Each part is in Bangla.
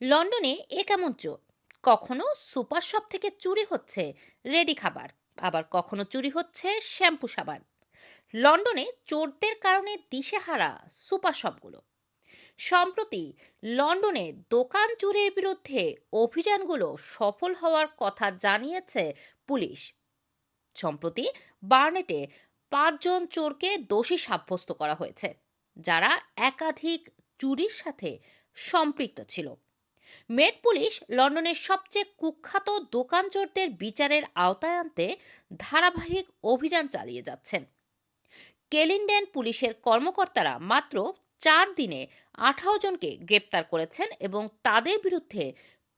লন্ডনে এ কেমন চোর? কখনো সুপার শপ থেকে চুরি হচ্ছে রেডি খাবার, আবার কখনো চুরি হচ্ছে শ্যাম্পু সাবান। লন্ডনে চোরদের কারণে দিশেহারা সুপার শপগুলো। সম্প্রতি লন্ডনে দোকান চুরির বিরুদ্ধে অভিযানগুলো সফল হওয়ার কথা জানিয়েছে পুলিশ। সম্প্রতি বার্নেটে পাঁচজন চোরকে দোষী সাব্যস্ত করা হয়েছে, যারা একাধিক চুরির সাথে সম্পৃক্ত ছিল। মেট পুলিশ লন্ডনের সবচেয়ে কুখ্যাত দোকান চোরদের বিচারের আওতায় আনতে ধারাবাহিক অভিযান চালিয়ে যাচ্ছেন। কেলিনডেন পুলিশের কর্মকর্তারা মাত্র চার দিনে আঠারো জনকে গ্রেপ্তার করেছেন এবং তাদের বিরুদ্ধে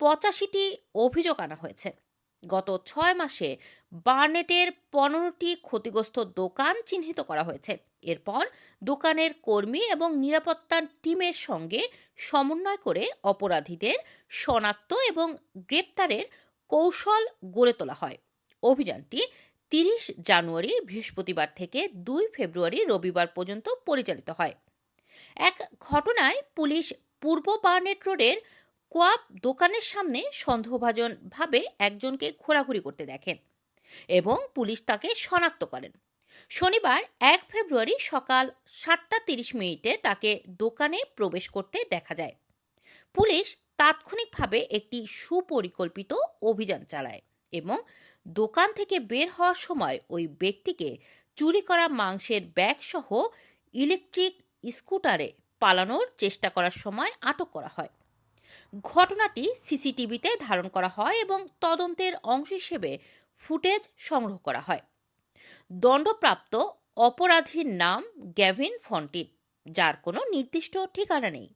পঁচাশিটি অভিযোগ আনা হয়েছে। গত ছয় মাসে বার্নেটের পনেরোটি ক্ষতিগ্রস্ত দোকান চিহ্নিত করা হয়েছে। এরপর দোকানের কর্মী এবং নিরাপত্তা টিমের সঙ্গে সমন্বয় করে অপরাধীদের শনাক্ত এবং গ্রেপ্তারের কৌশল গড়ে তোলা হয়। অভিযানটি তিরিশ জানুয়ারি, বৃহস্পতিবার থেকে দুই ফেব্রুয়ারি রবিবার পর্যন্ত পরিচালিত হয়। এক ঘটনায় পুলিশ পূর্ব বার্নেট রোডের কোয়াপ দোকানের সামনে সন্দেহভাজনভাবে একজনকে ঘোরাঘুরি করতে দেখেন এবং পুলিশ তাকে শনাক্ত করেন। শনিবার এক ফেব্রুয়ারি সকাল সাতটা তিরিশ মিনিটে তাকে দোকানে প্রবেশ করতে দেখা যায়। পুলিশ তাৎক্ষণিকভাবে একটি সুপরিকল্পিত অভিযান চালায় এবং দোকান থেকে বের হওয়ার সময় ওই ব্যক্তিকে চুরি করা মাংসের ব্যাগ সহ ইলেকট্রিক স্কুটারে পালানোর চেষ্টা করার সময় আটক করা হয়। ঘটনাটি সিসিটিভিতে ধারণ করা হয় এবং তদন্তের অংশ হিসেবে ফুটেজ সংগ্রহ করা হয়। দণ্ডপ্রাপ্ত অপরাধীর নাম গ্যাভিন ফন্টিন, যার কোনো নির্দিষ্ট ঠিকানা নেই।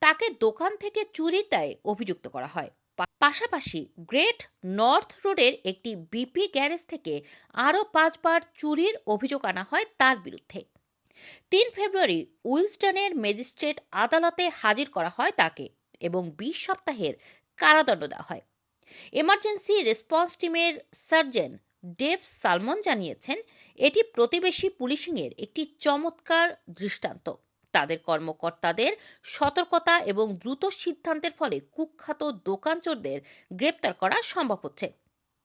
তাকে দোকান থেকে চুরির দায়ে অভিযুক্ত করা হয়। পাশাপাশি গ্রেট নর্থ রোডের একটি বিপি গ্যারেজ থেকে আরও পাঁচবার চুরির অভিযোগ আনা হয় তার বিরুদ্ধে। তিন ফেব্রুয়ারি উইলস্টনের ম্যাজিস্ট্রেট আদালতে হাজির করা হয় তাকে। এবং বিশ সপ্তাহের কারাদণ্ড দেওয়া হয়। এমার্জেন্সি রেসপন্স টিমের সার্জন ডেভ সালমন জানিয়েছেন, এটি প্রতিবেশী পুলিশিংয়ের একটি চমৎকার দৃষ্টান্ত। তাদের কর্মকর্তাদের সতর্কতা এবং দ্রুত সিদ্ধান্তের ফলে কুখ্যাত দোকান চোরদের গ্রেপ্তার করা সম্ভব হচ্ছে।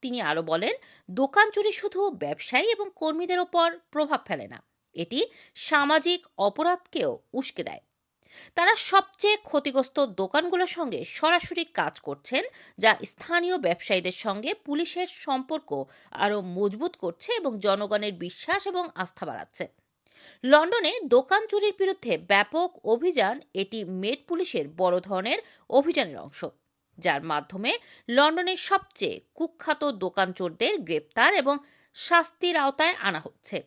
তিনি আরও বলেন, দোকান চুরি শুধু ব্যবসায়ী এবং কর্মীদের ওপর প্রভাব ফেলে না, এটি সামাজিক অপরাধকেও উস্কে দেয়। তারা সবচেয়ে ক্ষতিগ্রস্ত দোকানগুলোর সঙ্গে সরাসরি কাজ করছেন, যা স্থানীয় ব্যবসায়ীদের সঙ্গে পুলিশের সম্পর্ক আরও মজবুত করছে এবং জনগণের বিশ্বাস এবং আস্থা বাড়াচ্ছে। লন্ডনে দোকান চুরির বিরুদ্ধে ব্যাপক অভিযান, এটি মেট পুলিশের বড় ধরনের অভিযানের অংশ। যার মাধ্যমে লন্ডনের সবচেয়ে কুখ্যাত দোকান চোরদের গ্রেপ্তার এবং শাস্তির আওতায় আনা হচ্ছে।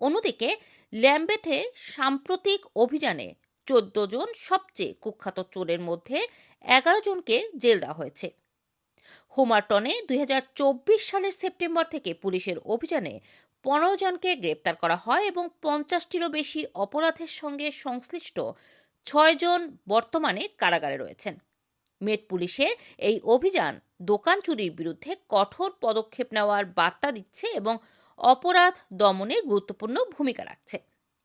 অন্যদিকে, ল্যাম্বেথে সাম্প্রতিক অভিযানে চোদ্দ জন সবচেয়ে কুখ্যাত চোরের মধ্যে এগারো জনকে জেল দেওয়া হয়েছে। হোমারটনে দু হাজার চব্বিশ সালের সেপ্টেম্বর থেকে পুলিশের অভিযানে পনেরো জনকে গ্রেপ্তার করা হয় এবং পঞ্চাশটিরও বেশি অপরাধের সঙ্গে সংশ্লিষ্ট ছয়জন বর্তমানে কারাগারে রয়েছেন। মেট পুলিশের এই অভিযান দোকান চুরির বিরুদ্ধে কঠোর পদক্ষেপ নেওয়ার বার্তা দিচ্ছে এবং অপরাধ দমনে গুরুত্বপূর্ণ ভূমিকা রাখছে।